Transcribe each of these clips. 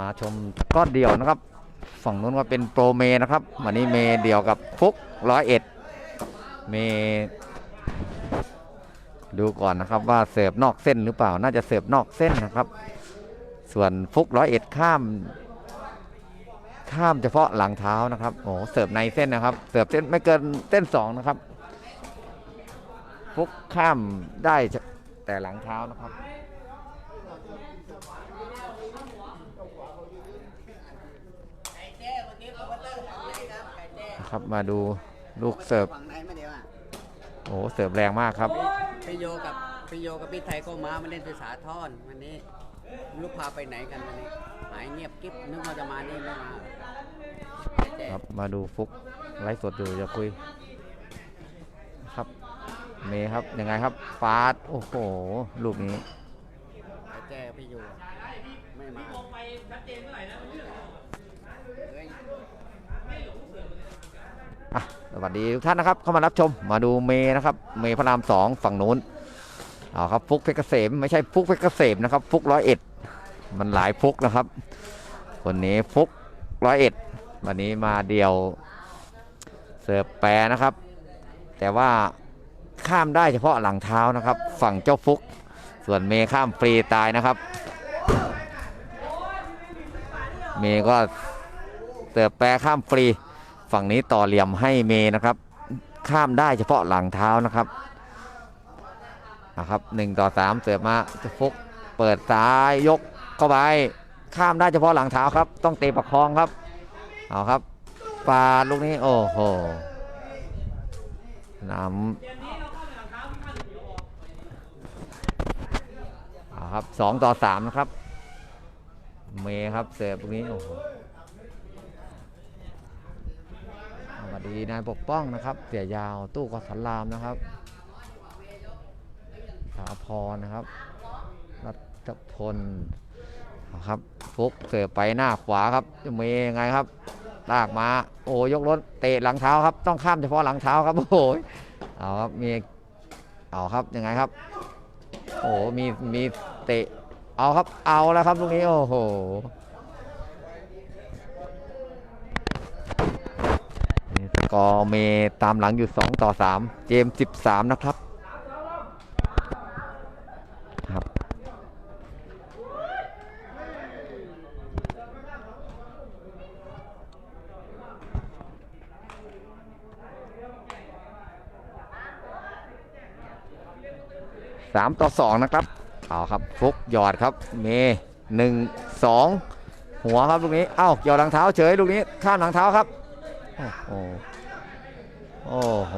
มาชมก้อนเดียวนะครับ ฝั่งนู้นก็เป็นโปรเมนะครับ วันนี้เมเดียวกับฟุกร้อยเอ็ดเมดูก่อนนะครับว่าเสิร์ฟนอกเส้นหรือเปล่าน่าจะเสิร์ฟนอกเส้นนะครับ ส่วนฟุกร้อยเอ็ดข้าม ข้ามเฉพาะหลังเท้านะครับโอ้เสิร์ฟในเส้นนะครับ เสิร์ฟเส้นไม่เกินเส้นสองนะครับ ฟุกข้ามได้แต่หลังเท้านะครับ ครับมาดูลูกเสิร์ฟฝั่งไหนไม่เดียวอะโอ้โหเสิร์ฟแรงมากครับ พี่โยกับพี่โยกับพี่ไทยก็มามาเล่นที่สาทรวันนี้ไม่ลูกพาไปไหนกันวันนี้หายเงียบกิ๊บนึกว่าจะมานี่ไม่มาแจ๊ครับมาดูฟุกไลฟ์สดอยู่จะคุย ครับ เมย์ครับยังไงครับฟาดโอ้โหลูกนี้ แจ๊พี่โยไม่มาเฮ้ย อะ สวัสดีทุกท่านนะครับเข้ามารับชมมาดูเมย์นะครับ เมย์พระรามสองฝั่งนู้นเอาครับฟุกเพชรเกษมไม่ใช่ฟุกเพชรเกษมนะครับ ฟุกร้อยเอ็ดมันหลายฟุกนะครับ คนนี้ฟุกร้อยเอ็ดวันนี้มาเดียวเสิร์ฟแปรนะครับ แต่ว่าข้ามได้เฉพาะหลังเท้านะครับ ฝั่งเจ้าฟุก ส่วนเมย์ข้ามฟรีตายนะครับ เมย์ก็เสิร์ฟแปรข้ามฟรี ฝั่งนี้ต่อเหลี่ยมให้เมนะครับ ข้ามได้เฉพาะหลังเท้านะครับนะครับหนึ่งต่อสามเสิร์ฟมาจะฟุกเปิดซ้ายยกเข้าไปข้ามได้เฉพาะหลังเท้าครับ ต้องเตะประคองครับเอาครับปาดลูกนี้โอ้โหน้ำเอาครับสองต่อสามนะครับ เมครับเสิร์ฟลูกนี้โอ้โห สวัส ดีนายปกป้องนะครับ เสียยาวตู้กสันรามนะครับ สาพรนะครับ รัตพลนะครับฟุกเสิร์ฟไปหน้าขวาครับจะมย์ยังไงครับลากมา โอ้ยกรถเตะหลังเท้าครับ ต้องข้ามเฉพาะหลังเท้าครับ โอ้โหเอาครับมีเอาครับยังไงครับ โอ้มีมีเตะเอาครับเอาแล้วครับลูกนี้โอ้โห นี่ส กอเมตามหลังอยู่ 2 ต่อ 3 เจมส์13 นะครับครับสามต่อสองนะครับเอาครับฟุกหยอดครับ เมย์หนึ่งสองหัวครับลูกนี้ เอ้าหยอดหลังเท้าเฉยลูกนี้ ข้ามหลังเท้าครับ โอ้โห โอ้โห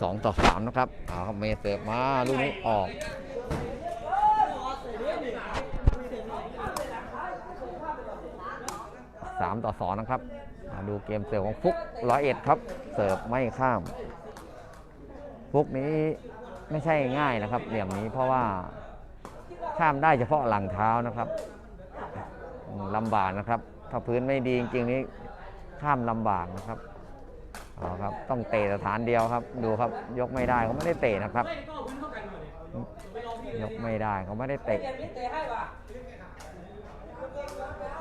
สองต่อสามนะครับเอาครับเมเสิร์ฟมาลูกนี้ออกสามต่อสองนะครับ มาดูเกมเสิร์ฟของฟุกร้อยเอ็ดครับ เสิร์ฟไม่ข้าม ฟุกนี้ไม่ใช่ง่ายนะครับ เหลี่ยมนี้เพราะว่าข้ามได้เฉพาะหลังเท้านะครับลำบากนะครับ ถ้าพื้นไม่ดีจริงๆนี้ข้ามลำบากนะครับเอาครับ ต้องเตะสถานเดียวครับ ดูครับ ยกไม่ได้เขาไม่ได้เตะนะครับ ยกไม่ได้เขาไม่ได้เตะ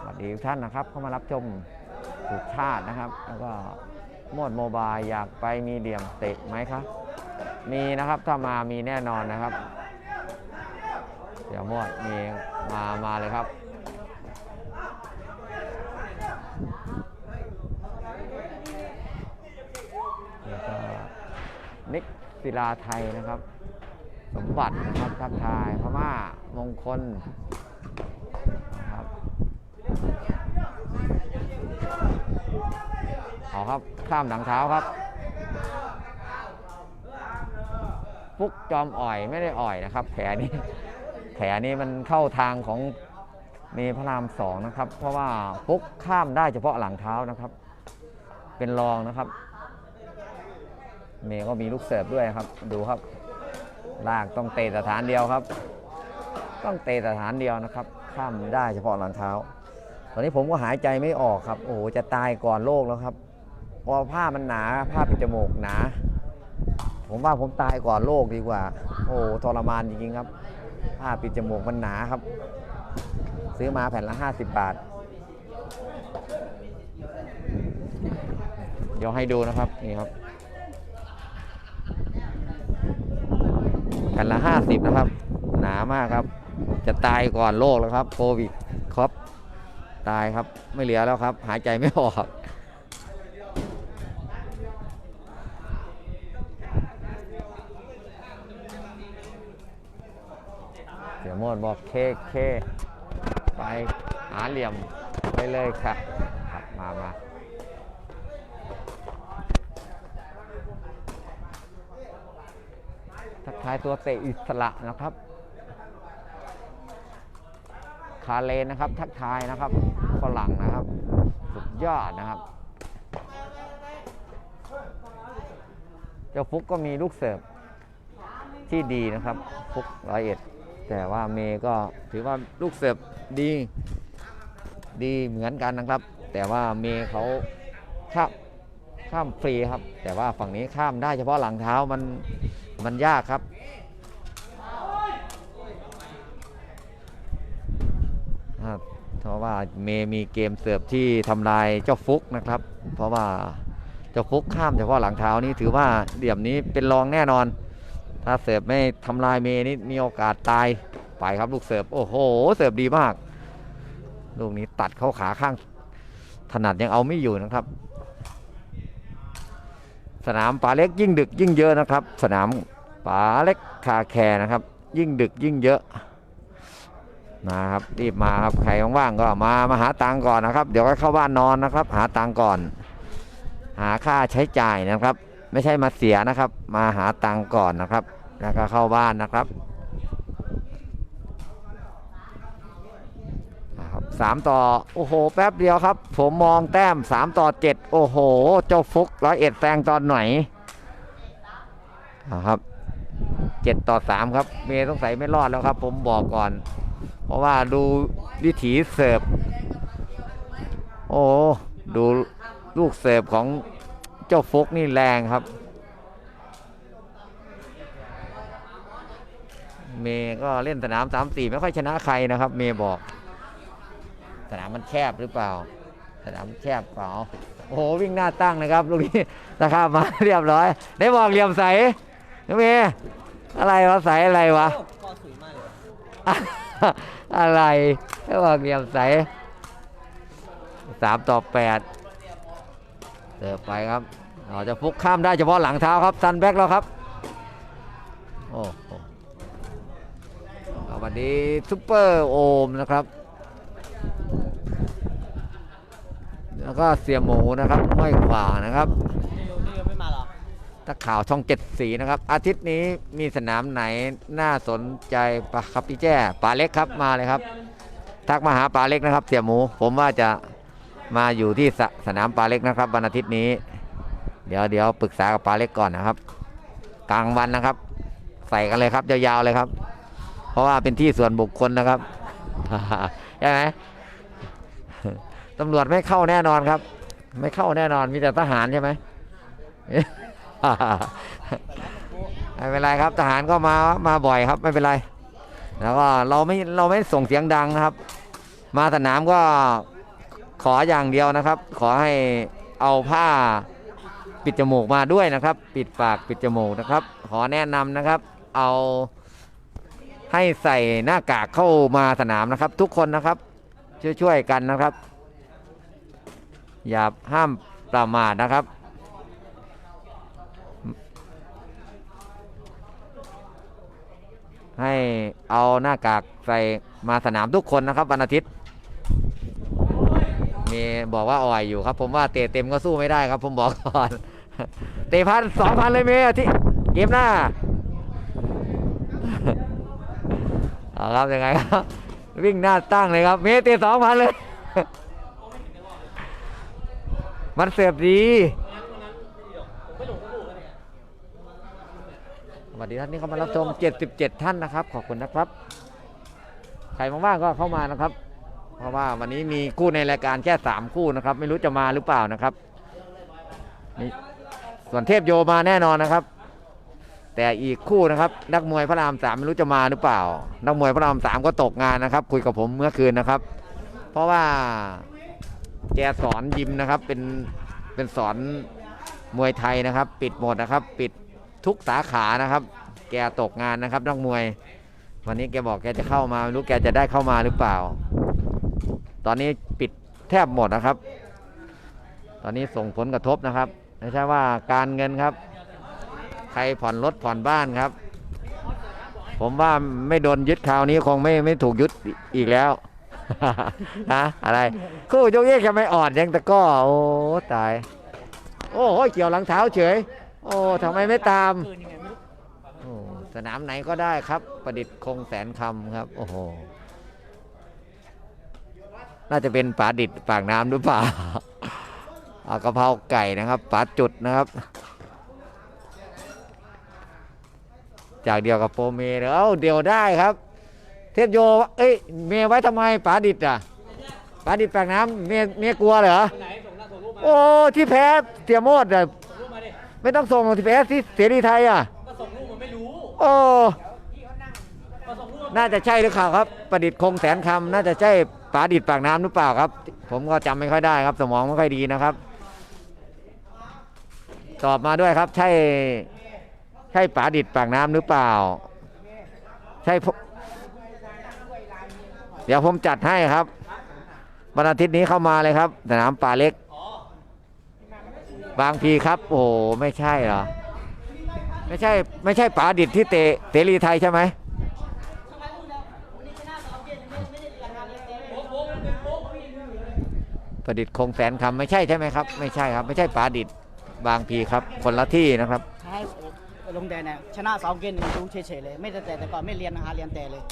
สวัสดีทุกท่านนะครับ เข้ามารับชมสุชาตินะครับ แล้วก็โมดโมบายอยากไปมีเดียมเตะไหมครับ มีนะครับถ้ามามีแน่นอนนะครับ เดี๋ยวโมดมีมามาเลยครับแล้วก็นิกศิลาไทยนะครับ สมบัตินะครับทักทายพม่ามงคลนะครับเอาครับข้ามหลังเท้าครับ ฟุกจอมอ่อยไม่ได้อ่อยนะครับ แผลนี้แผลนี้มันเข้าทางของเมพระรามสองนะครับ เพราะว่าฟุกข้ามได้เฉพาะหลังเท้านะครับ เป็นรองนะครับ เมย์ก็มีลูกเสิร์ฟด้วยครับ ดูครับ ลากต้องเตะสถานเดียวครับ ต้องเตะสถานเดียวนะครับ ข้ามได้เฉพาะหลังเท้า ตอนนี้ผมก็หายใจไม่ออกครับ โอ้โหจะตายก่อนโรคแล้วครับเพราะผ้ามันหนาผ้าปิดจมูกหนา ผมว่าผมตายก่อนโรคดีกว่า โอ้โหทรมานจริงๆครับผ้าปิดจมูกมันหนาครับ ซื้อมาแผ่นละ 50 บาท เดี๋ยวให้ดูนะครับนี่ครับ แผ่นละ 50 นะครับ หนามากครับ จะตายก่อนโรคแล้วครับโควิดครับ ตายครับไม่เหลือแล้วครับ หายใจไม่ออก เสียโมดบอกเคเคไปหาเหลี่ยมไปเลยค่ะครับมามาทักทายตัวเตะอิสระนะครับ คาเลนนะครับ ทักทายนะครับฝรั่งนะครับ สุดยอดนะครับ เจ้าฟุกก็มีลูกเสิร์ฟที่ดีนะครับ ฟุกร้อยเอ็ด แต่ว่าเมย์ก็ถือว่าลูกเสิร์ฟดีดีเหมือนกันนะครับ แต่ว่าเมย์เขาข้ามข้ามฟรีครับ แต่ว่าฝั่งนี้ข้ามได้เฉพาะหลังเท้ามันมันยากครับเพราะว่าเมย์มีเกมเสิร์ฟที่ทำลายเจ้าฟุกนะครับ เพราะว่าเจ้าฟุกข้ามเฉพาะหลังเท้านี่ถือว่าเหลี่ยมนี้เป็นรองแน่นอน ถ้าเสิร์ฟไม่ทำลายเมนี่มีโอกาสตายไปครับลูกเสิร์ฟโอ้โหเสิร์ฟดีมาก ลูกนี้ตัดเข้าขาข้าง ถนัดยังเอาไม่อยู่นะครับ สนามป่าเล็กยิ่งดึกยิ่งเยอะนะครับ สนามป่าเล็กคาแคร์นะครับ ยิ่งดึกยิ่งเยอะนะครับรีบมาครับใครว่างๆก็มามาหาตังก่อนนะครับ เดี๋ยวก็เข้าบ้านนอนนะครับ หาตังก่อน หาค่าใช้จ่ายนะครับ ไม่ใช่มาเสียนะครับ มาหาตังก่อนนะครับ แล้วก็เข้าบ้านนะครับนะครับสามต่อ โอ้โห แป๊บเดียวครับ ผมมองแต้มสามต่อเจ็ดโอ้โห เจ้าฟุกร้อยเอ็ดแซงตอนไหนนะครับเจ็ดต่อสามครับ เมย์ต้องใส่ไม่รอดแล้วครับ ผมบอกก่อน เพราะว่าดูวิถีเสิร์ฟโอ้ดูลูกเสิร์ฟของเจ้าฟุกนี่แรงครับ เมย์ก็เล่นสนามสามสี่ไม่ค่อยชนะใครนะครับ เมย์บอก สนามมันแคบหรือเปล่า สนามแคบเปล่าโอ้โหวิ่งหน้าตั้งนะครับลูกนี้นะครับมาเรียบร้อย ได้บอกเหลี่ยมใสน้องเมย์อะไรวะใสอะไรวะอะไรไม่บอกเหลี่ยมใสสามต่อแปดเสิร์ฟไปครับเราจะฟุกข้ามได้เฉพาะหลังเท้าครับซันแบ็กแล้วครับ โอ้ วันนี้ซุปเปอร์โอมนะครับ แล้วก็เสียหมูนะครับห้อยขวานะครับนี่นี่ยังไม่มาเหรอนักข่าวช่องเจ็ดสีนะครับ อาทิตย์นี้มีสนามไหนน่าสนใจปะครับพี่แจ้ป่าเล็กครับมาเลยครับ ทักมาหาป่าเล็กนะครับ เสี่ยหมู ผมว่าจะมาอยู่ที่สสนามป่าเล็กนะครับวันอาทิตย์นี้ เดี๋ยวเดี๋ยวปรึกษากับป่าเล็กก่อนนะครับ กลางวันนะครับ ใส่กันเลยครับยาวๆเลยครับเพ ราะว่าเป็นที่ส่วนบุคคลนะครับใช่ไหมตำรวจไม่เข้าแน่นอนครับ ไม่เข้าแน่นอนมีแต่ทหารใช่ไหมไม่เป็นไรครับทหารก็มามาบ่อยครับไม่เป็นไร แล้วก็เราไม่เราไม่ส่งเสียงดังนะครับ มาสนามก็ขออย่างเดียวนะครับ ขอให้เอาผ้าปิดจมูกมาด้วยนะครับ ปิดปากปิดจมูกนะครับ ขอแนะนำนะครับ เอา ให้ใส่หน้ากากเข้ามาสนามนะครับ ทุกคนนะครับช่วยๆกันนะครับ อย่าห้ามประมาทนะครับให้เอาหน้ากากใส่มาสนามทุกคนนะครับวันอาทิตย์ มีบอกว่าอ่อยอยู่ครับ ผมว่าเตะเต็มก็สู้ไม่ได้ครับ ผมบอกก่อน เตะพันสองพันเลยเมย์ที่เกมหน้า เอาครับยังไงครับ วิ่งหน้าตั้งเลยครับ เมตะสองพันเลย มันเสียบดีสวัสดีท่านที่เข้ามารับชม 77 ท่านนะครับ ขอบคุณนะครับ ใครว่างๆก็เข้ามานะครับ เพราะว่าวันนี้มีคู่ในรายการแค่สามคู่นะครับ ไม่รู้จะมาหรือเปล่านะครับนี่ส่วนเทพโยมาแน่นอนนะครับ แต่อีกคู่นะครับ นักมวยพระรามสามไม่รู้จะมาหรือเปล่า นักมวยพระรามสามก็ตกงานนะครับ คุยกับผมเมื่อคืนนะครับ เพราะว่าแกสอนยิมนะครับ เป็นเป็นสอนมวยไทยนะครับ ปิดหมดนะครับ ปิดทุกสาขานะครับ แกตกงานนะครับนักมวย วันนี้แกบอกแกจะเข้ามาไม่รู้แกจะได้เข้ามาหรือเปล่า ตอนนี้ปิดแทบหมดนะครับ ตอนนี้ส่งผลกระทบนะครับไม่ใช่ว่าการเงินครับ รผ่อนรถผ่อนบ้านครับ ผมว่าไม่โดนยึดคราวนี้คงไม่ไม่ถูกยึดอีกแล้วฮะอะไรคู่ยกเยกทำไมอ่อนยังตะก้อโอ้ตาย โอ้โหเกี่ยวหลังเท้าเฉย โอ้ทำไมไม่ตามโอ้สนามไหนก็ได้ครับ ประดิษฐ์คงแสนคำครับ โอ้โหน่าจะเป็นป๋าดิษฐ์ปากน้ำหรือเปล่าเอากะเพราไก่นะครับป๋าจุดนะครับ จากเดียวกับโปรเมเลยเอ้าเดียวได้ครับ เทพโยเอ้ยเมย์ไว้ทำไมป๋าดิษฐ์อะป๋าดิษฐ์ปากน้ำเมย์เมย์กลัวเหรอไหนส่งหน้าส่งรูปมาโอ้ที่แพ้เสียโมดอะส่งรูปมาดิไม่ต้องส่งที่แพ้ที่เสรีไทยอะก็ส่งรูปมันไม่รู้โอ้ก็ส่งรูปน่าจะใช่หรือเปล่าครับ ประดิษฐ์คงแสนคำน่าจะใช่ป๋าดิษฐ์ปากน้ำหรือเปล่าครับ ผมก็จำไม่ค่อยได้ครับ สมองไม่ค่อยดีนะครับ ตอบมาด้วยครับ ใช่ใช่ป๋าดิษฐ์ปากน้ำหรือเปล่า ใช่เดี๋ยวผมจัดให้ครับวันอาทิตย์นี้เข้ามาเลยครับสนามป่าเล็ก บางพีครับ โอ้ไม่ใช่เหรอ ไม่ใช่ไม่ใช่ป๋าดิษฐ์ที่เตะเสรีไทยใช่ไหมประดิษฐ์คงแสนคำไม่ใช่ใช่ไหมครับ ไม่ใช่ครับ ไม่ใช่ป๋าดิษฐ์บางพีครับ คนละที่นะครับให้ ลงแดนเนี่ยชนะสองเกมหนึ่งดูเฉยๆเลย ไม่แต่แต่ก่อนไม่เรียนหาเรียนแต่เลย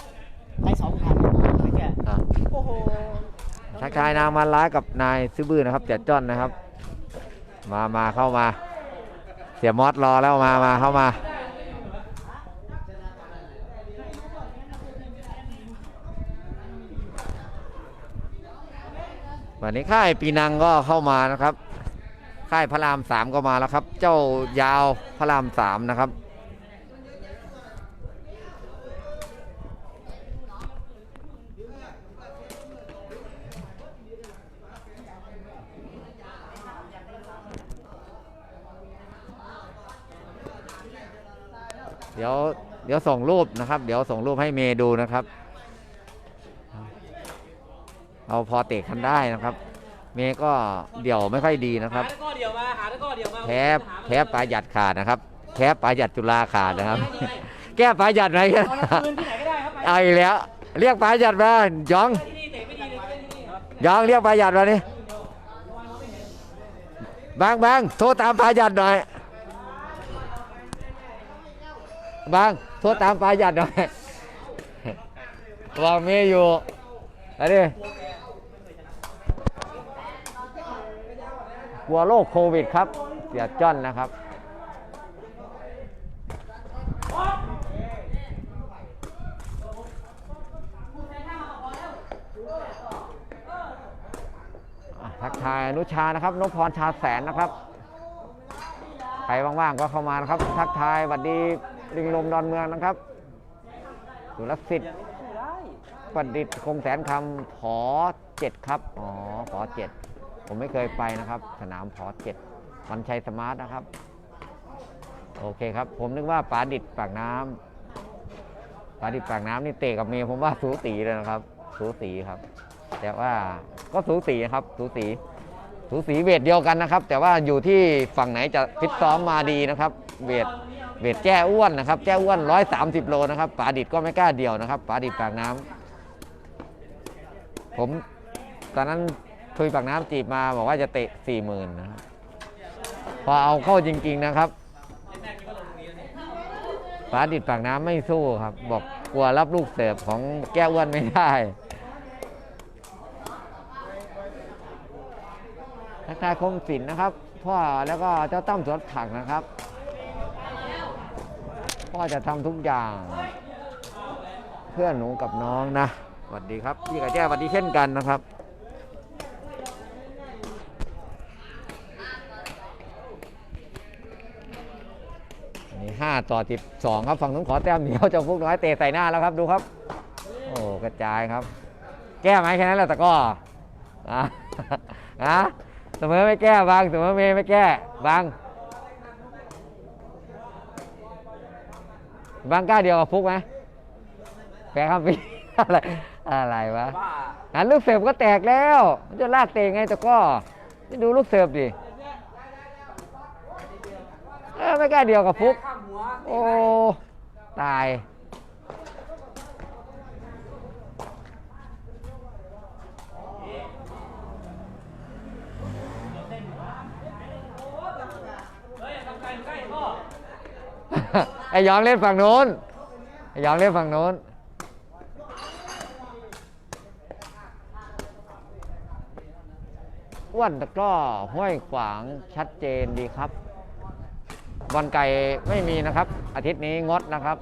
ได้สองครั้งไม่แค่อะ โอ้โหทักทายนางมาล้ากับนายซื้อบื้อนะครับเจ็ดจ้อนนะครับ มามาเข้ามา เสียมอสรอแล้วมามาเข้ามาวันนี้ค่ายปีนังก็เข้ามานะครับ ค่ายพระรามสามก็มาแล้วครับ เจ้ายาวพระรามสามนะครับ เดี๋ยวเดี๋ยวส่งรูปนะครับ เดี๋ยวส่งรูปให้เมย์ดูนะครับ เอาพอเตะกันได้นะครับ เมย์ก็เดี่ยวไม่ค่อยดีนะครับ หาตะกร้อเดียวมาหาตะกร้อเดียวมาแพ้แพ้ปลาหยัดขาดนะครับ แพ้ปลาหยัดจุฬาขาดนะครับ แก้ปลาหยัดไหมครับเอาละคืนที่ไหนก็ได้ครับไปเอาอีกแล้ว เรียกปลาหยัดมาหยอง ที่นี่เตะไม่ดีเลยเล่นที่นี่ครับหยองเรียกปลาหยัดมานี่บางบางโทรตามปลาหยัดหน่อย บางโทรตามปลาหยัดหน่อยวางเมย์อยู่อันนี้ กลัวโรคโควิดครับ เสียจ้อนนะครับ ทักทายอนุชานะครับนพพรชาแสนนะครับ ใครว่างๆก็เข้ามานะครับ ทักทายสวัสดีลิงลมดอนเมืองนะครับสุรสิทธิ์ประดิษฐ์คงแสนคำผอเจ็ดครับ อ๋อผอเจ็ด ผมไม่เคยไปนะครับ สนามผอเจ็ดวันชัยสมาร์ทนะครับ โอเคครับ ผมนึกว่าปาดิษฐ์ปากน้ำปาดิษฐ์ปากน้ำนี่เตะกับเมียผมว่าสูสีเลยนะครับ สูสีครับ แต่ว่าก็สูสีครับ สูสี สูสีเวทเดียวกันนะครับ แต่ว่าอยู่ที่ฝั่งไหนจะฟิตซ้อมมาดีนะครับ เวทเวทแจ้อ้วนนะครับ แจ้อ้วน130โลนะครับป๋าดิดก็ไม่กล้าเดียวนะครับป๋าดิดปากน้ำผมตอนนั้น ทุยปากน้ำจีบมาบอกว่าจะเตะ40,000นะครับพอเอาเข้าจริง ๆนะครับป๋าดิดปากน้ำไม่สู้ครับ บอกกลัวรับลูกเสิร์ฟของแก้อ้วนไม่ได้ทักทายคมสินนะครับ พ่อแล้วก็เจ้าตั้มสวนผักนะครับ พ่อจะทำทุกอย่าง เพื่อหนูกับน้องนะสวัสดีครับ พี่ไก่แจ้สวัสดีเช่นกันนะครับ ต่อสิบสองครับฝั่งนู้นขอแต้มเดียวเจ้าฟุกน้อยเตะใส่หน้าแล้วครับดูครับ โอ้กระจายครับ แก้ไหมแค่นั้นแหละแต่ก็อะอะเสมอไม่แก้บางเสมอเมย์ไม่แก้บางบางกล้าเดียวกับฟุกไหมแพ้ครับพี่อะไรอะไรวะว่าหันลูกเสิร์ฟก็แตกแล้วมันจะลากเตะไงแต่ก็นี่ดูลูกเสิร์ฟดิเออไม่กล้าเดียวกับฟุก โอ้ ตาย ไอ้ยองเล่นฝั่งโน้น ไอ้ยองเล่นฝั่งโน้น อ้วนต่ก็ห้วยขวางชัดเจนดีครับ บอลไก่ไม่มีนะครับ อาทิตย์นี้งดนะครับ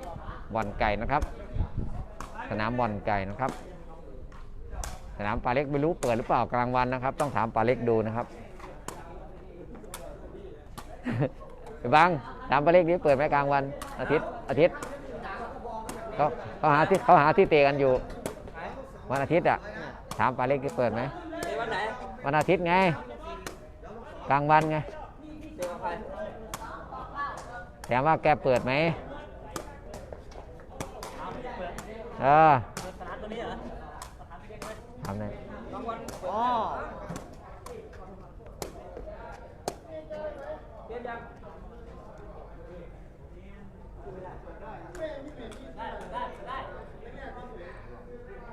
บอลไก่นะครับ สนามบอลไก่นะครับ สนามปลาเล็กไม่รู้เปิดหรือเปล่ากลางวันนะครับ ต้องถามปลาเล็กดูนะครับไปบังถามปลาเล็กนี้เปิดไหมกลางวัน อาทิตย์อาทิตย์เขาเขาหาที่เขาหาที่เตะกันอยู่ วันอาทิตย์อะถามปลาเล็กที่เปิดไหมเตะวันไหนวันอาทิตย์ไง กลางวันไง เตะกับใครถามว่าแกเปิดไหมเออสนาเหรอทำเลยอ๋อ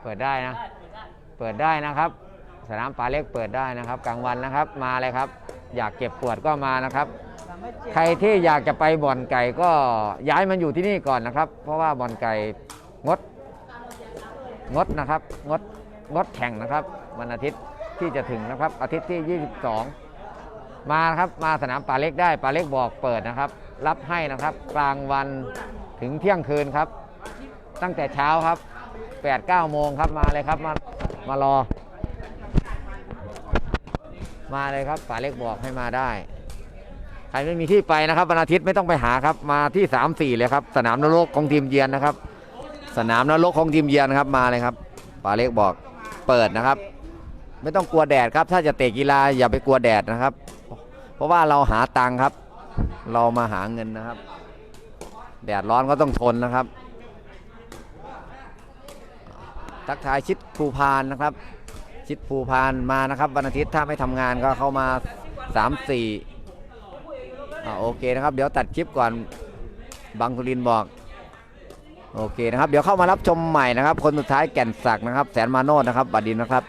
เปิดได้นะ เปิดได้นะครับ สนามป่าเล็กเปิดได้นะครับ กลางวันนะครับ มาเลยครับ อยากเก็บปวดก็มานะครับ ใครที่อยากจะไปบ่อนไก่ก็ย้ายมันอยู่ที่นี่ก่อนนะครับ เพราะว่าบ่อนไก่งดงดนะครับงดงดแข่งนะครับ วันอาทิตย์ที่จะถึงนะครับ อาทิตย์ที่ 22 มาครับมาสนามป่าเล็กได้ป่าเล็กบอกเปิดนะครับ รับให้นะครับ กลางวันถึงเที่ยงคืนครับ ตั้งแต่เช้าครับ8 9โมงครับมาเลยครับมามารอ มาเลยครับป่าเล็กบอกให้มาได้ ใครไม่มีที่ไปนะครับวันอาทิตย์ไม่ต้องไปหาครับมาที่ 3 4 เลยครับ สนามนรกของทีมเยือนนะครับ สนามนรกของทีมเยือนครับมาเลยครับปาเล็กบอกเปิดนะครับ ไม่ต้องกลัวแดดครับ ถ้าจะเตะกีฬาอย่าไปกลัวแดดนะครับ เพราะว่าเราหาตังค์ครับ เรามาหาเงินนะครับ แดดร้อนก็ต้องทนนะครับ ทักทายชิดภูพานนะครับ ชิดภูพานมานะครับวันอาทิตย์ถ้าไม่ทำงานก็เข้ามา 3 4 อ่าโอเคนะครับ เดี๋ยวตัดคลิปก่อนบางสุรินบอก โอเคนะครับ เดี๋ยวเข้ามารับชมใหม่นะครับ คนสุดท้ายแก่นศักดิ์นะครับ แสนมาโนดนะครับบัดดินนะครับ